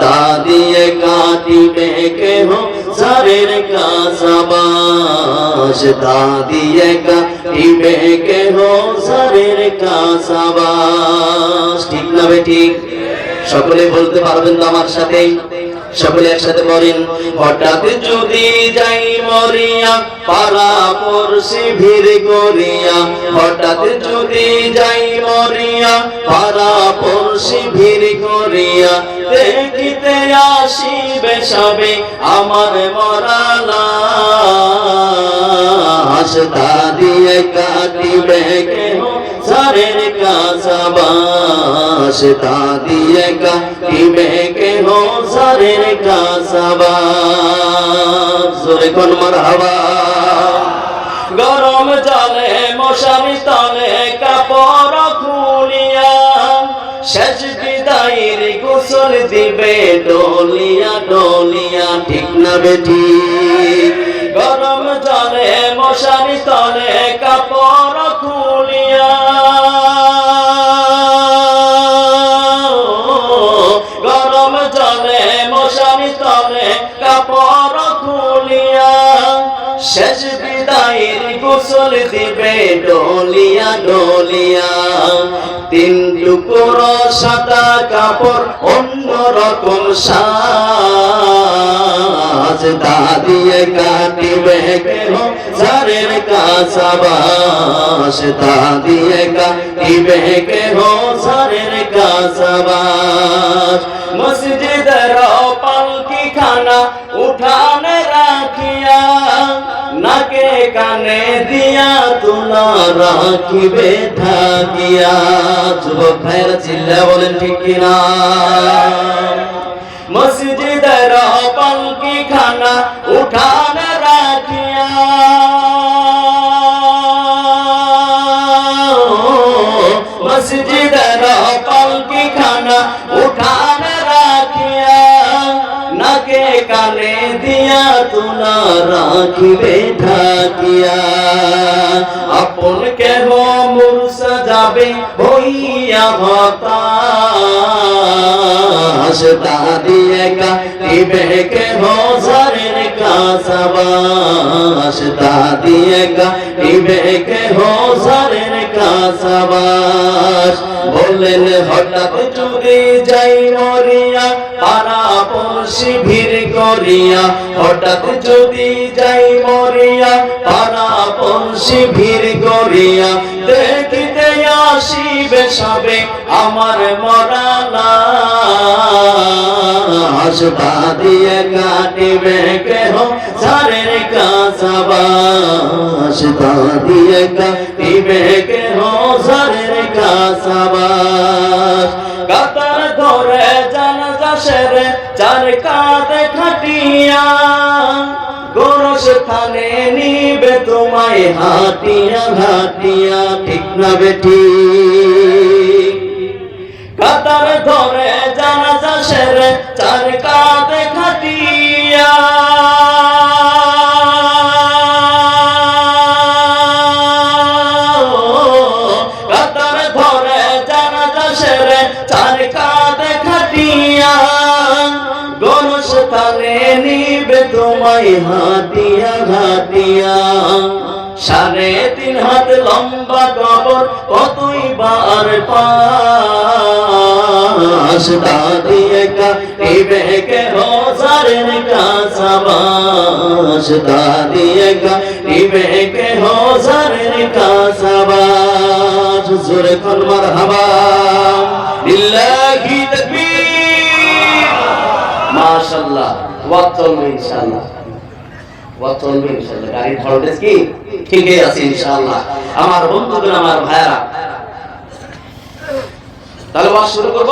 দাদিয়ে কাটিবে কেহ দাদিয়ে কাটিবে কেহ ঠিক না সকলে বলতে পারবেন তো আমার সাথে? সকলে একসাথে বলেন হঠাৎ যদি যাই মরিয়া পারা পড়শি ভিড় করিয়া, হঠাৎ যদি যাই মরিয়া পারা ভিড় সবে আমার মরালা। হাসতা দিয়ে কাটিবে কেহ সারের কাসাবাস তা দিয়ে কাটিবে কেহ সারের কাসাবাস জোরে কোন মারহাবা। গরম জলে মশারি তলে গোসল দিবে ডলিয়া ডলিয়া, ঠিক না বেটি? গরম জলে মশারি তলে কাপড় খুলিয়া। গরম জলে মশারি তলে কাপড় খুলিয়া। শেষ বিদায়ের গোসল দিবে ডলিয়া ডলিয়া। তিন টুকরো সাদা কাপড়, অন্য রকম সাজ। দিয়ে কাটিবে কেহ সারের কাসাবাস দিয়ে কাটিবে কেহ কাসাবাস কানে দিয়া তুলা রাখিবে থাকিয়া। যুবক ভাইরা চিল্লা বলেন, ঠিক কিনা? মসজিদের পালকি খানা উঠানে রাখিবে ঢাকিয়া আপন কেহ মুরসা যাবে হতাশ কেহ কাসাবাস কেহ কাসাবাস বললেন, হঠাৎ যদি যাই মরিয়া পারা পড়শি করিয়া, হঠাৎ যদি যাই মরিয়া পারা পড়শি ভিড় করিয়া, দেখিতে আসিবে সবে আমার মরালা হাসপা দিয়ে কাটিবে কেহ সারের কাসাবাস দিয়ে কাটিবে কেহ সারের কাসাবাস কাতার ধরে জানাজা সেরে চার কাঁধে খাটিয়া গোরস থানে নিবে তোমায় হাতিয়া হাতিয়া ঠিক না বেটি? কাতার ধরে জানাজা সেরে, চার তোমায় হাটিয়া হাটিয়া সাড়ে তিন হাত লম্বা কবর কতই বার পাশ দাদিয়ে কাটিবে কে হোসারের কাসাবাস দাদিয়ে কাটিবে কে হোসারের কাসাবাস জোরে কোন মারহাবা। লিল্লাহি তাকবীর। মাশাআল্লাহ। ওয়াক্ত চলবে ইনশাআল্লাহ। ওয়াক্ত চলবে ইনশাআল্লাহ। গাড়ির ভোল্টেজ কি? ঠিকই আছে, ইনশাআল্লাহ। আমার বন্ধুগণ, আমার ভাইরা তাহলে ওয়াজ শুরু করব?